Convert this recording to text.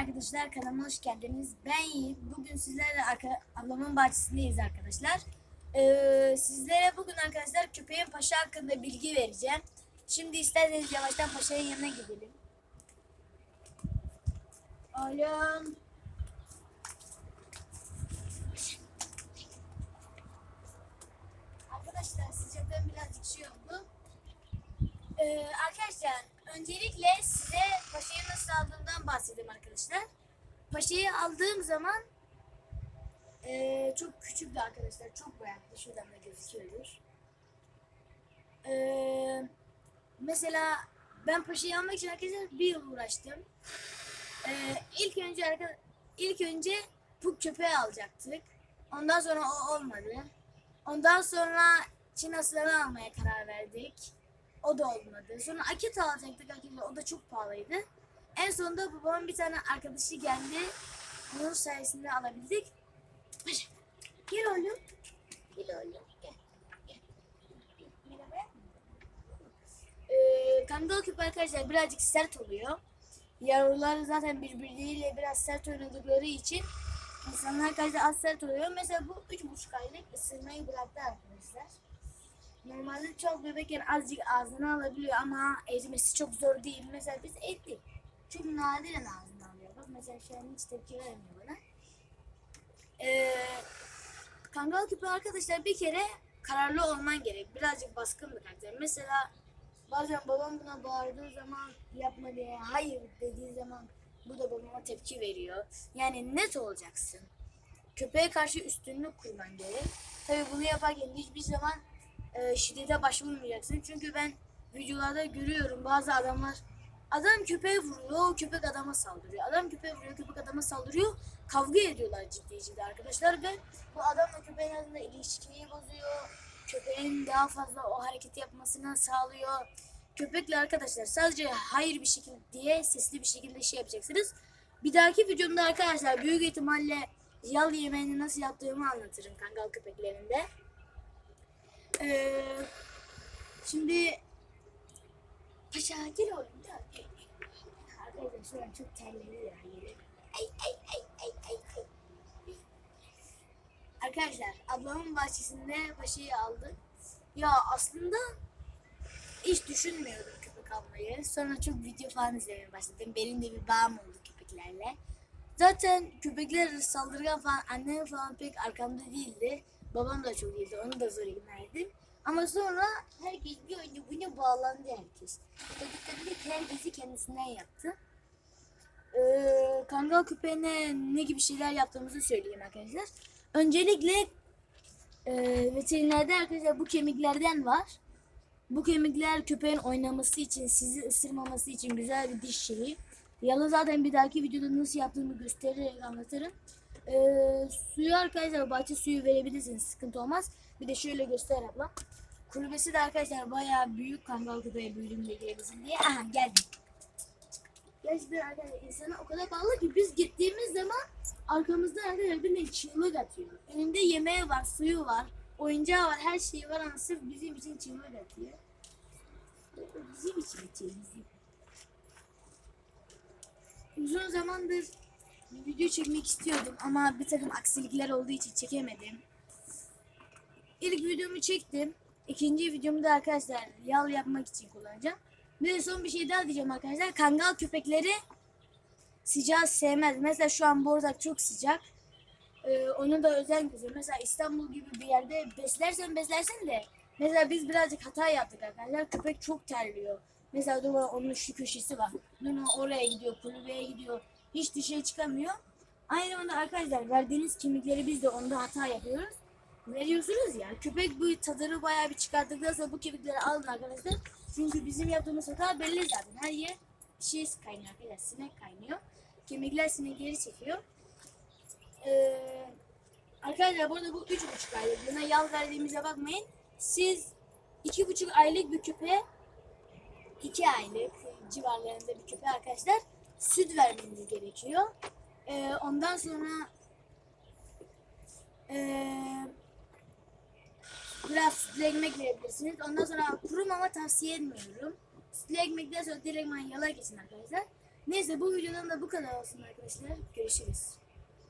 arkadaşlar kanalıma hoş geldiniz. Ben Yiğit. Bugün sizlerle arka, ablamın bahçesindeyiz arkadaşlar. Ee, sizlere bugün arkadaşlar köpeğin paşa hakkında bilgi vereceğim. Şimdi isterseniz yavaştan paşanın yanına gidelim. Oğlum. Arkadaşlar sıcaktan birazcık şey oldu. Ee, arkadaşlar öncelikle size bahsedeyim arkadaşlar. Paşayı aldığım zaman ee, çok küçüktü arkadaşlar. Çok boyaktı. Şuradan da gözüküyordur. Ee, mesela ben paşayı almak için arkadaşlar bir yıl uğraştım. Ee, ilk önce arka, ilk önce bu köpeği alacaktık. Ondan sonra o olmadı. Ondan sonra Çin aslanı almaya karar verdik. O da olmadı. Sonra Akita alacaktık Akita. O da çok pahalıydı. En sonunda babamın bir tane arkadaşı geldi. Onun sayesinde alabildik. Gel oğlum. Gel oğlum. Gel. Ee, kangal küp arkadaşlar birazcık sert oluyor. Yavruları zaten birbirleriyle biraz sert oynadıkları için insanlar arkadaşlar az sert oluyor. Mesela bu üç buçuk aylık ısırmayı bıraktı arkadaşlar. Normalde çok bebekken azıcık ağzına alabiliyor ama ezmesi çok zor değil. Mesela biz ettik. Çok nadiren ağzına alıyor. Bak mesela şu an hiç tepki vermiyor bana. Ee, kangal küpü arkadaşlar bir kere kararlı olman gerek. Birazcık baskın bir karakter. Mesela bazen babam buna bağırdığı zaman yapma diye hayır dediği zaman bu da babama tepki veriyor. Yani net olacaksın. Köpeğe karşı üstünlük kurman gerek. Tabii bunu yaparken hiçbir zaman e, şiddete başvurmayacaksın. Çünkü ben videolarda görüyorum bazı adamlar adam köpeğe vuruyor, köpek adama saldırıyor. Adam köpeğe vuruyor, köpek adama saldırıyor. Kavga ediyorlar ciddi ciddi arkadaşlar ve bu adamla köpeğin arasında ilişkiyi bozuyor. Köpeğin daha fazla o hareketi yapmasını sağlıyor. Köpekle arkadaşlar sadece hayır bir şekilde diye sesli bir şekilde şey yapacaksınız. Bir dahaki videomda arkadaşlar büyük ihtimalle yal yemeğini nasıl yaptığımı anlatırım kangal köpeklerinde. Ee, şimdi Paşa gel oğlum gel. Arkadaşlar şu an çok terledi ya. Ay ay ay ay ay. ay. Arkadaşlar ablamın bahçesinde paşayı aldık. Ya aslında hiç düşünmüyordum köpek almayı. Sonra çok video falan izlemeye başladım. Benim de bir bağım oldu köpeklerle. Zaten köpekler saldırgan falan annem falan pek arkamda değildi. Babam da çok iyiydi. Onu da zor ikna ettim. Ama sonra herkes bir önce buna bağlandı herkes. Çocuklar herkesi kendisinden yaptı. Ee, kangal köpeğine ne gibi şeyler yaptığımızı söyleyeyim arkadaşlar. Öncelikle e, veterinerde arkadaşlar bu kemiklerden var. Bu kemikler köpeğin oynaması için, sizi ısırmaması için güzel bir diş şeyi. Yalı zaten bir dahaki videoda nasıl yaptığımı göstererek anlatırım. Ee, suyu arkadaşlar bahçe suyu verebilirsiniz sıkıntı olmaz. Bir de şöyle göster abla. Kulübesi de arkadaşlar bayağı büyük kangal köpeği büyüdüğümde girebilsin diye. Aha geldim. Gerçekten arkadaşlar insana o kadar bağlı ki biz gittiğimiz zaman arkamızda arkadaşlar bir çığlık atıyor. Önünde yemeği var, suyu var, oyuncağı var, her şeyi var ama sırf bizim için çığlık atıyor. Bizim için bizim. Uzun zamandır video çekmek istiyordum ama bir takım aksilikler olduğu için çekemedim. İlk videomu çektim. İkinci videomu da arkadaşlar yal yapmak için kullanacağım. Bir de son bir şey daha diyeceğim arkadaşlar. Kangal köpekleri sıcağı sevmez. Mesela şu an Borzak çok sıcak. Ee, onu da özen gösteriyor. Mesela İstanbul gibi bir yerde beslersen beslersen de mesela biz birazcık hata yaptık arkadaşlar. Köpek çok terliyor. Mesela dur onun şu köşesi var. Dur oraya gidiyor, kulübeye gidiyor. Hiç dışarı çıkamıyor. Aynı zamanda arkadaşlar verdiğiniz kemikleri biz de onda hata yapıyoruz. Veriyorsunuz ya. Köpek bu tadını bayağı bir çıkarttıktan sonra bu kemikleri alın arkadaşlar. Çünkü bizim yaptığımız hata belli zaten. Her yer şey kaynıyor arkadaşlar. Sinek kaynıyor. Kemikler sinekleri çekiyor. Ee, arkadaşlar burada bu üç buçuk aylık. Buna yal verdiğimize bakmayın. Siz iki buçuk aylık bir köpeğe iki aylık civarlarında bir köpeğe arkadaşlar süt vermeniz gerekiyor. Ee, ondan sonra ee, biraz sütlü ekmek verebilirsiniz. Ondan sonra kuru mama tavsiye etmiyorum. Sütlü ekmekten sonra direktman yala geçin arkadaşlar. Neyse bu videodan da bu kadar olsun arkadaşlar. Görüşürüz.